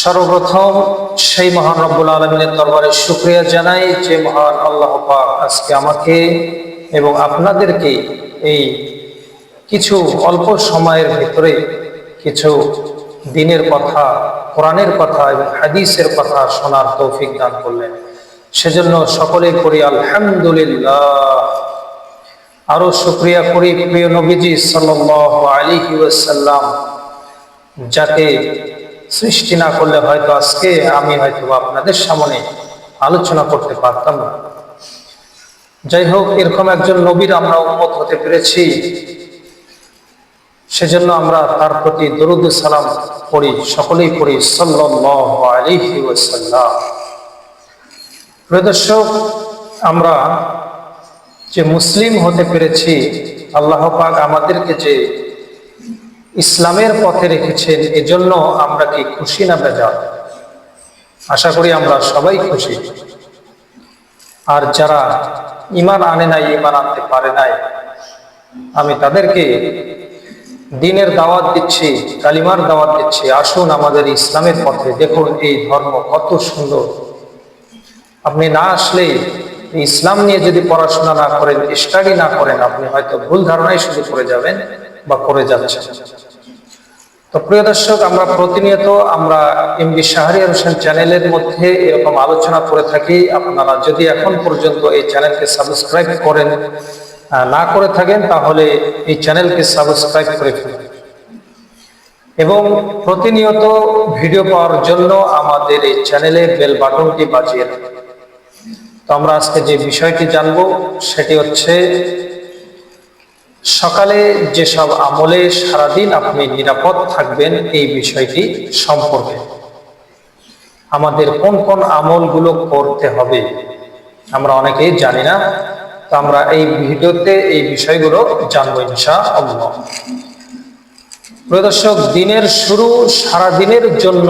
সর্বপ্রথম সেই মহান রব্বুল আলমিনের দরবারে শুক্রিয়া জানাই যে মহান আল্লাহ পাক আজকে আমাকে এবং আপনাদেরকে এই কিছু অল্প সময়ের ভিতরে কিছু দিনের কথা, কোরআনের কথা এবং হাদিসের কথা শোনার তৌফিক দান করলেন। সেজন্য সকলে করি আলহামদুলিল্লাহ। আরও শুক্রিয়া করি প্রিয় নবীজি সাল্লাল্লাহু আলাইহি ওয়াসাল্লাম যাকে সৃষ্টি না করলে হয়তো আজকে আমি হয়তো আপনাদের সামনে আলোচনা করতে পারতাম না। যাই হোক, এরকম একজন নবীর আমরা উন্মত হতে পেরেছি। সেজন্য আমরা তার প্রতি দরুদ সালাম পড়ি, সকলেই পড়ি, সাল্লাল্লাহু আলাইহি ওয়াসাল্লাম। প্রিয় দর্শক, আমরা যে মুসলিম হতে পেরেছি, আল্লাহ পাক আমাদেরকে যে ইসলামের পথে রেখেছেন, এজন্য আমরা কি খুশি না বেজার? আশা করি আমরা সবাই খুশি। আর যারা ইমান আনে নাই ইমান আনতে পারে নাই, আমি তাদেরকে দিনের দাওয়াত দিচ্ছি, কালিমার দাওয়াত দিচ্ছি। আসুন আমাদের ইসলামের পথে। দেখুন এই ধর্ম কত সুন্দর। আপনি না আসলে ইসলাম নিয়ে যদি পড়াশোনা না করেন, স্টাডি না করেন, আপনি হয়তো ভুল ধারণাই শুধু করে যাবেন বা করে যাচ্ছেন। তো প্রিয় দর্শক, আমরা প্রতিনিয়ত আমরা এমবি শাহরিয়ার হোসেন চ্যানেলের মধ্যে এরকম আলোচনা করে থাকি। আপনারা যদি এখন পর্যন্ত এই চ্যানেলকে সাবস্ক্রাইব করেন না করে থাকেন, তাহলে এই চ্যানেলকে সাবস্ক্রাইব করে ফেলুন। এবং প্রতিনিয়ত ভিডিও পাওয়ার জন্য আমাদের এই চ্যানেলে বেল বাটনটি বাজিয়ে রাখুন। তো আমরা আজকে যে বিষয়টি জানব, সেটি হচ্ছে সকালে যেসব আমলে সারাদিন আপনি নিরাপদ থাকবেন, এই বিষয়টি সম্পর্কে। আমাদের কোন কোন আমলগুলো করতে হবে, আমরা অনেকেই জানি না, তো আমরা এই ভিডিওতে এই বিষয়গুলো জানব ইনশা আল্লাহ প্রদর্শক দিনের শুরু সারা দিনের জন্য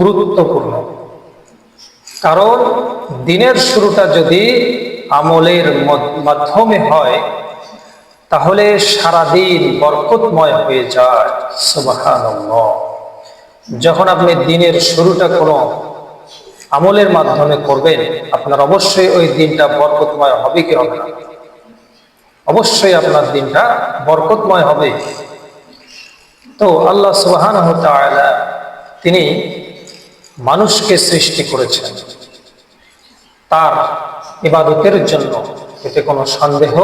গুরুত্বপূর্ণ। কারণ দিনের শুরুটা যদি আমলের মাধ্যমে হয় তাহলে সারাদিন বরকতময় হয়ে যায় যখন আপনি দিনের শুরুটা কোনো আমলের মাধ্যমে করবেন, আপনার অবশ্যই ওই দিনটা বরকতময় হবে কি হবে অবশ্যই আপনার দিনটা বরকতময় হবে। তো আল্লাহ তাআলা তিনি মানুষকে সৃষ্টি করেছেন। তার ইবাদতের জন্য এতে কোনো সন্দেহ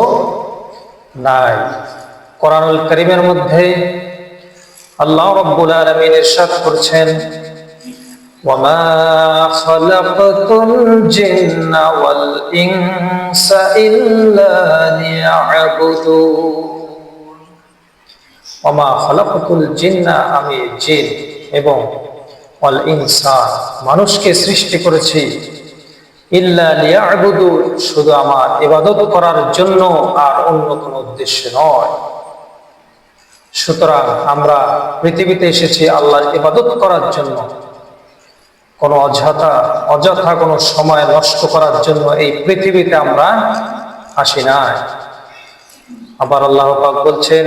নাই। কোরআনুল করিমের মধ্যে আল্লাহ রব্বুল আলামিন ইরশাদ করছেন জিন্না ওয়াল ইনসা ইল্লা লিয়াবুদুন। ওয়ামা খালাকাতুল জিন্না আমি জিন এবং ওয়াল ইনসান মানুষকে সৃষ্টি করেছি শুধু আমার ইবাদত করার জন্য আর অন্য কোনো উদ্দেশ্য নয়। সুতরাং আমরা পৃথিবীতে এসেছি আল্লাহ ইবাদত করার জন্য। কোনো অযথা অযথা কোনো সময় নষ্ট করার জন্য এই পৃথিবীতে আমরা আসি নাই। আবার আল্লাহ বলছেন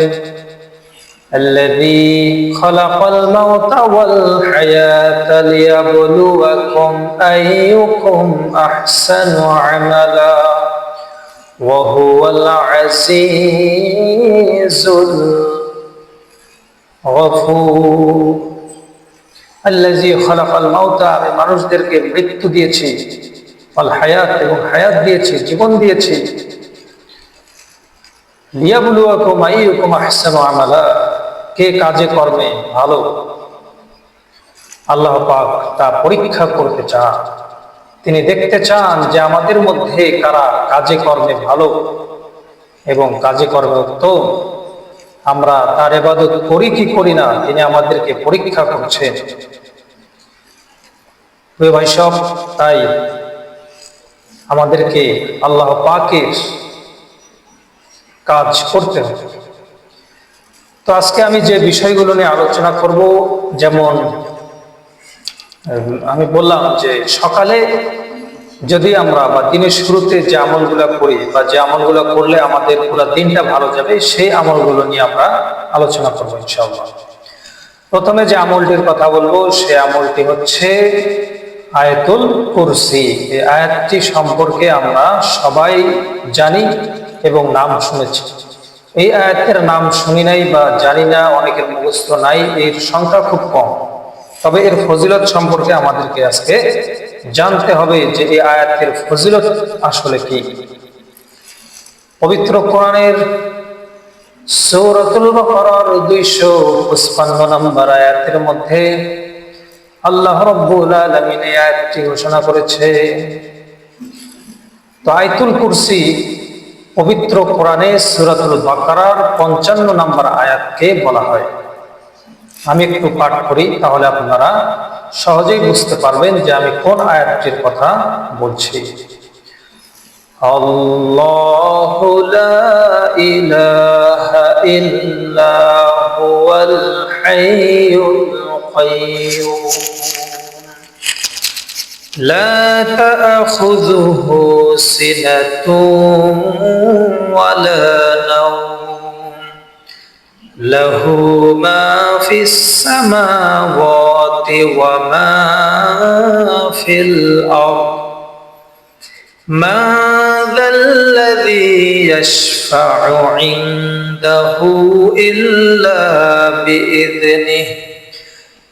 الذي خلق الموت والحياة ليبلوكم أيكم أحسن عملا وهو العزيز الغفور الذي خلق الموت আমি মানুষদেরকে মৃত্যু দিয়েছি আল হায়াত এবং হায়াত দিয়েছি জীবন দিয়েছি লিয়াবলুয়াকুম আইয়ুকুম আহসানু আমালা কে কাজে কর্মে ভালো? আল্লাহ পাক তা পরীক্ষা করতে চান। তিনি দেখতে চান যে আমাদের মধ্যে কারা কাজে কর্মে ভালো এবং কাজে কর্মে উত্তম। আমরা তার এবাদত করি কি করি না, তিনি আমাদেরকে পরীক্ষা করছেন। ভাই সব, তাই আমাদেরকে আল্লাহ পাকের কাজ করতে হবে। তো আজকে আমি যে বিষয়গুলো নিয়ে আলোচনা করব, যেমন আমি বললাম যে সকালে যদি আমরা বা দিনের শুরুতে যে আমলগুলো করি বা যে আমলগুলো করলে আমাদের পুরো দিনটা ভালো যাবে, সেই আমলগুলো নিয়ে আমরা আলোচনা করব ইনশাআল্লাহ। প্রথমে যে আমলটির কথা বলব, সে আমলটি হচ্ছে আয়াতুল কুরসি। এই আয়াতটি সম্পর্কে আমরা সবাই জানি এবং নাম শুনেছি। এই আয়াতের নাম শুনি নাই বা জানি না, অনেকের মুখস্থ নাই, এর সংখ্যা খুব কম। তবে এর ফজিলত সম্পর্কে আমাদেরকে আজকে জানতে হবে যে এই আয়াতের ফজিলত আসলে কি। পবিত্র কোরআনের সূরাতুল বাকারার 255 নম্বর আয়াতের মধ্যে আল্লাহ রাব্বুল আলামিন এই আয়াতটি ঘোষণা করেছে। তো আয়াতুল কুরসি পবিত্র কোরআনে সূরাতুল বাকারার 55 নম্বর আয়াতকে বলা হয় আমি একটু পাঠ করি তাহলে আপনারা সহজেই বুঝতে পারবেন যে আমি কোন আয়াতটির কথা বলছি الله لا إله إلا هو الحي القيوم لا تأخذه سنة ولا نوم. له ما في السماوات وما في الأرض. ما ذا الذي يشفع عنده إلا بإذنه.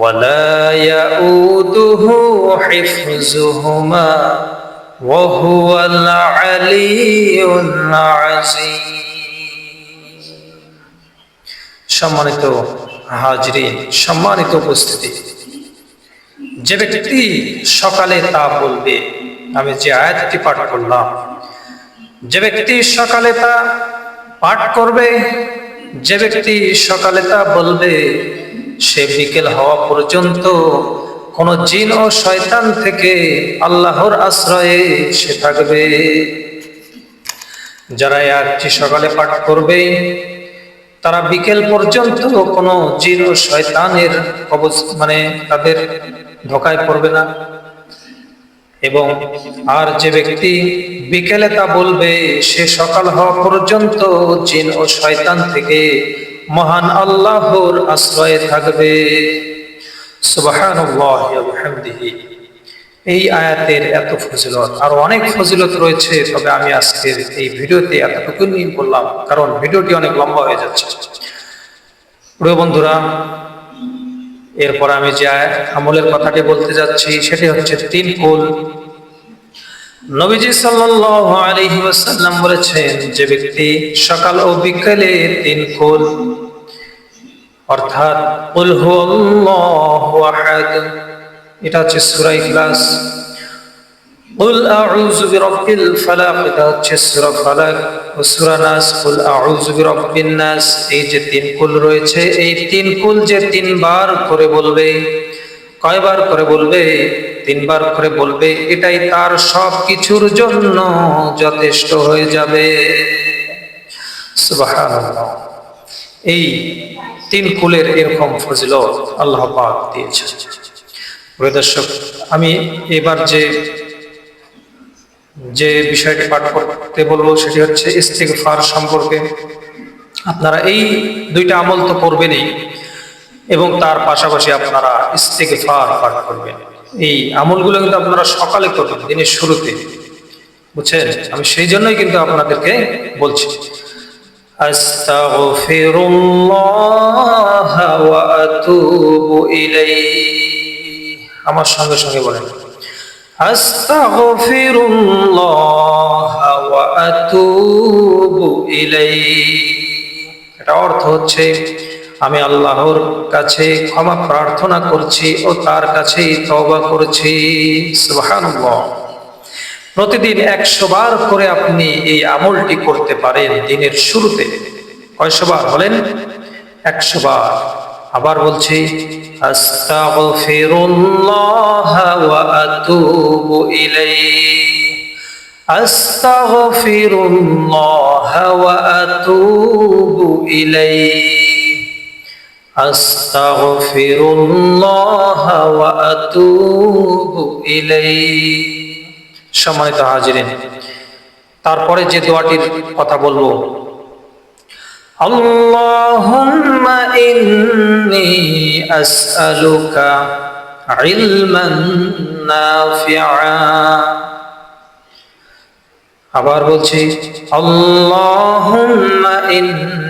ولا يؤوده حفظهما وهو العلي العظيم সম্মানিত হাজরিন সম্মানিত উপস্থিতি যে ব্যক্তি সকালে তা বলবে আমি যে আয়াতটি পাঠ করলাম যে ব্যক্তি সকালে তা পাঠ করবে যে ব্যক্তি সকালে তা বলবে সে বিকেল হওয়া পর্যন্ত কোন জিন ও শয়তান থেকে আল্লাহর আশ্রয়ে সে থাকবে। যারা আয়াতটি সকালে পাঠ করবে, তারা বিকেল পর্যন্ত কোনো জিন ও শয়তানের অবস মানে তাদের ধোকায় পড়বে না। এবং আর যে ব্যক্তি বিকেলে তা বলবে, সে সকাল হওয়া পর্যন্ত জিন ও শয়তান থেকে মহান আল্লাহর আশ্রয়ে থাকবে। এই আয়াতের এত ফজিলত, আর অনেক ফজিলত রয়েছে, তবে আমি আজকের এই ভিডিওতে এতটুকু নিয়ে বললাম, কারণ ভিডিওটি অনেক লম্বা হয়ে যাচ্ছে। প্রিয় বন্ধুরা, এরপর আমি যে আমলের কথাটি বলতে যাচ্ছি, সেটি হচ্ছে তিন কুল। নবীজি সাল্লাল্লাহু আলাইহি ওয়াসাল্লাম বলেছেন, যে ব্যক্তি সকাল ও বিকেলে তিন কুল অর্থাৎ এটা হচ্ছে সূরা ইখলাস। কুল আউযু বিরাব্বিল ফালাক, এটা হচ্ছে এই যে রয়েছে, এই তিন কুল যে তিনবার করে বলবে, কয়বার করে বলবে তিনবার করে বলবে, এটাই তার সব কিছুর জন্য যথেষ্ট হয়ে যাবে। এই তিন কুলের এরকম ফজিলত আল্লাহ দিয়েছে দর্শক, আমি এবার যে যে বিষয়টি পাঠ করতে বলব সেটি হচ্ছে ইস্তিগফার সম্পর্কে। আপনারা এই দুইটা আমল তো করবেনই এবং তার পাশাপাশি আপনারা ইস্তিগফার পাঠ করবেন। এই আমলগুলো কিন্তু আপনারা সকালে করবেন দিনের শুরুতে বুঝছেন আমি সেই জন্যই কিন্তু আপনাদেরকে বলছি আস্তাগফিরুল্লাহ ওয়া আতুবু ইলাইহি আমার সঙ্গে সঙ্গে বলেন আস্তাগফিরুল্লাহ وأتوب إليه এটা অর্থ হচ্ছে আমি আল্লাহর কাছে ক্ষমা প্রার্থনা করছি ও তার কাছেই তবা করছি। প্রতিদিন একশো বার করে আপনি এই আমলটি করতে পারেন দিনের শুরুতে। কয়শো বার বলেন? একশো বার। আবার বলছি, আস্তাগফিরুল্লাহ ওয়া আতুবু ইলাইহি। ওয়া আতুবু ইলাইহি। আস্তাগফিরুল্লাহ ওয়া আতুবু ইলাইহি সম্মানিত হাজিরিন তারপরে যে দোয়াটির কথা বলবো اللهم إني أسألك علما نافعا আবার বলছি اللهم إني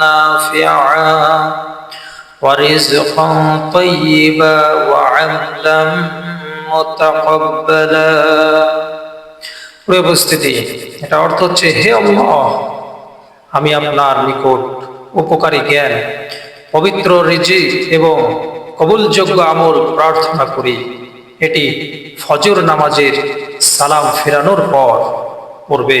نافعا ورزقا طيبا وعملا متقبلا প্রিয় উপস্থিতি এটা অর্থ হচ্ছে হে আল্লাহ আমি আপনার নিকট উপকারী জ্ঞান পবিত্র রিজি এবং কবুলযোগ্য আমল প্রার্থনা করি এটি ফজর নামাজের সালাম ফেরানোর পর পড়বে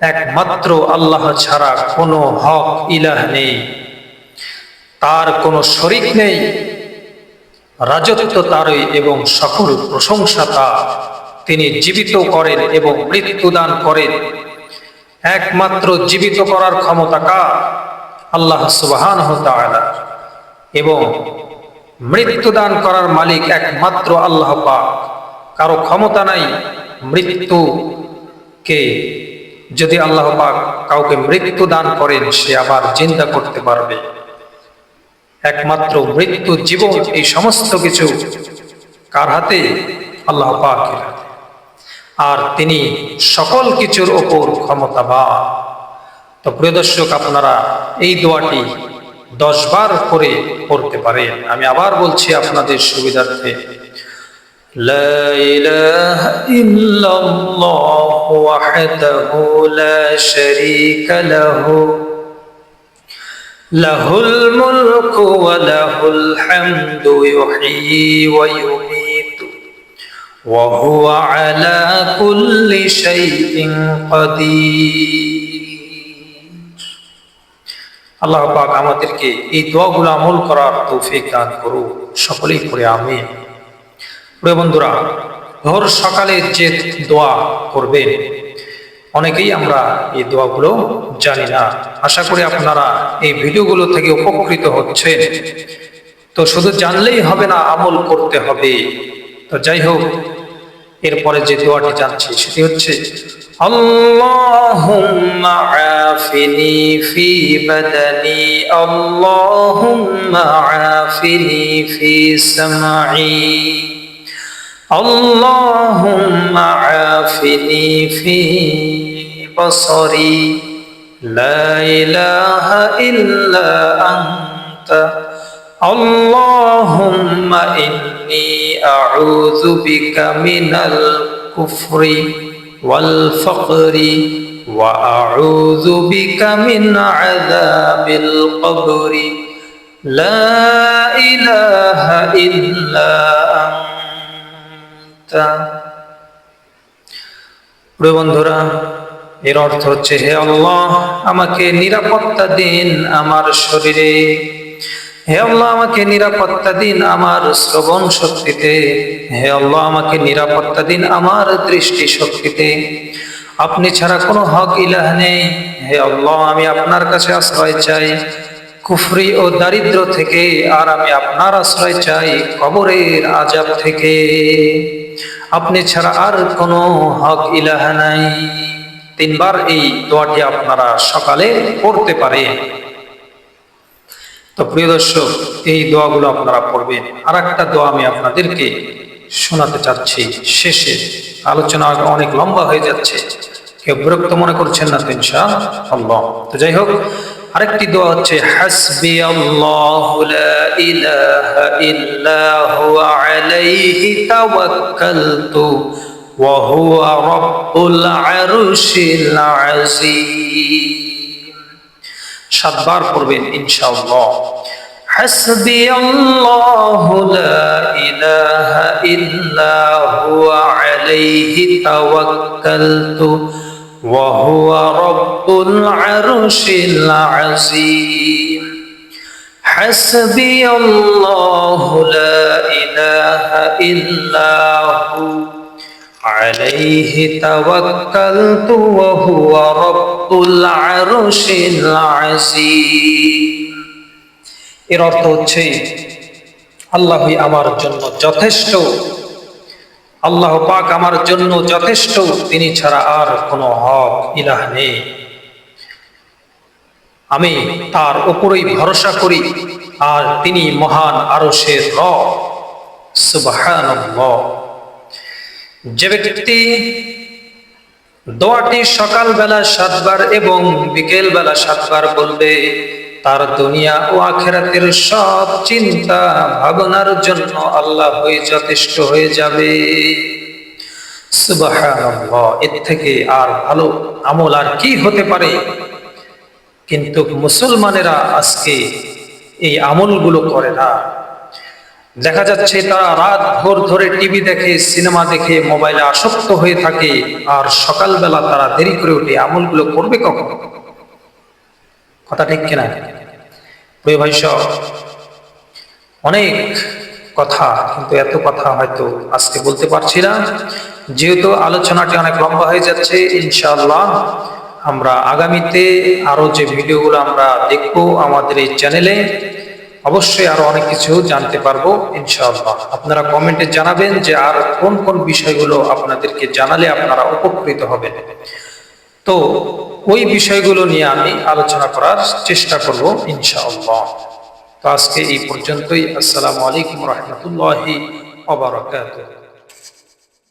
একমাত্র আল্লাহ ছাড়া কোনো হক ইলাহ নেই। তার কোনো শরিক নেই। রাজত্ব তারই এবং সকল প্রশংসা তা। তিনি জীবিত করেন এবং মৃত্যুদান করেন। একমাত্র জীবিত করার ক্ষমতা কার? আল্লাহ সুবাহান এবং মৃত্যুদান করার মালিক একমাত্র আল্লাহ পাক। কারও ক্ষমতা নাই মৃত্যুকে যদি আল্লাহ পাক কাউকে মৃত্যু দান করেন, সে আবার চিন্তা করতে পারবে। একমাত্র মৃত্যু জীবন, এই সমস্ত কিছু কার হাতে? আল্লাহ পাকের আর তিনি সকল কিছুর ওপর ক্ষমতাবান। তো প্রিয় দর্শক, আপনারা এই দোয়াটি দশ বার করে পড়তে পারেন। আমি আবার বলছি আপনাদের সুবিধার্থে। لا إله إلا الله وحده لا شريك له له الملك وله الحمد يحيي ويميت وهو على كل شيء قدير আল্লাহ পাক আমাদেরকে এই দোয়াগুলো আমল করার তৌফিক দান করুন সকলেই করে আমিন প্রিয় বন্ধুরা ভোর সকালের যে দোয়া করবেন অনেকেই আমরা এই দোয়াগুলো জানি না আশা করি আপনারা এই ভিডিওগুলো থেকে উপকৃত হচ্ছেন তো শুধু জানলেই হবে না আমল করতে হবে তো যাই হোক এরপরে যে দোয়াটি জানছি সেটি হচ্ছে اللهم عافني في بدني اللهم عافني في سمعي اللهم عافني في بصري لا إله إلا أنت اللهم إني أعوذ بك من الكفر والفقر وأعوذ بك من عذاب القبر لا إله إلا أنت প্রিয় বন্ধুরা, এর অর্থ হচ্ছে, হে আল্লাহ, আমাকে নিরাপত্তা দিন আমার শরীরে। হে আল্লাহ, আমাকে নিরাপত্তা দিন আমার শ্রবণ শক্তিতে। হে আল্লাহ, আমাকে নিরাপত্তা দিন আমার দৃষ্টি শক্তিতে। আপনি ছাড়া কোনো হক ইলাহ নেই। হে আল্লাহ, আমি আপনার কাছে আশ্রয় চাই। কুফরি ও দারিদ্র থেকে, আর আমি আপনার আশ্রয় চাই কবরের আজাব থেকে। আপনি ছাড়া আর কোনো হক ইলাহ নাই। তিনবার এই দোয়াটি আপনারা সকালে পড়তে পারে তো প্রিয় দর্শক, এই দোয়াগুলো আপনারা পড়বেন। আর একটা দোয়া আমি আপনাদেরকে শোনাতে চাচ্ছি। শেষে আলোচনা অনেক লম্বা হয়ে যাচ্ছে। কেউ বিরক্ত মনে করছেন না তো ইনশা আল্লাহ তো যাই হোক আরেকটি দোয়া হচ্ছে হাসবি আল্লাহু লা ইলাহা ইল্লা হুয়া আলাইহি তাওয়াক্কালতু ওয়া হুয়া রাব্বুল আরশিল আযীম। সাতবার পড়বেন, ইনশাআল্লাহ। হাসবি আল্লাহু লা ইলাহা ইল্লা وهو رب العرش العظيم حسبي الله لا إله إلا هو عليه توكلت وهو رب العرش العظيم এর অর্থ হচ্ছে আল্লাহই আমার জন্য যথেষ্ট আল্লাহ পাক আমার জন্য যথেষ্ট, তিনি ছাড়া আর কোনো হক, ইলাহ নেই। আমি তার উপরেই ভরসা করি, আর তিনি মহান আরশের রব। সুবহানাল্লাহ। যে ব্যক্তি দোয়াটি সকালবেলা সাতবার এবং বিকেল বেলা সাতবার বলবে তার দুনিয়া ও আখেরাতের সব চিন্তা ভাবনার জন্য আল্লাহ হয়ে যথেষ্ট হয়ে যাবে। এর থেকে আর ভালো আমল আর কি হতে পারে? কিন্তু মুসলমানেরা আজকে এই আমলগুলো করে না। দেখা যাচ্ছে তারা রাত ভোর ধরে টিভি দেখে, সিনেমা দেখে, মোবাইলে আসক্ত হয়ে থাকে, আর সকালবেলা তারা দেরি করে উঠে আমলগুলো করবে কখন? কথা ঠিক কিনা? প্রিয় ভাই সব, অনেক কথা, কিন্তু এত কথা হয়তো আজকে বলতে পারছি না। যেহেতু আলোচনাটি অনেক লম্বা হয়ে যাচ্ছে, ইনশাআল্লাহ আমরা আগামীতে আরও যে ভিডিওগুলো আমরা দেখব আমাদের এই চ্যানেলে, অবশ্যই আরও অনেক কিছু জানতে পারব, ইনশাআল্লাহ। আপনারা কমেন্টে জানাবেন যে আর কোন কোন বিষয়গুলো আপনাদেরকে জানালে আপনারা উপকৃত হবেন। তো ওই বিষয়গুলো নিয়ে আমি আলোচনা করার চেষ্টা করব ইনশাআল্লাহ। তো আজকে এই পর্যন্তই। আসসালামু আলাইকুম রহমতুল্লাহি ওবারাকাতুহু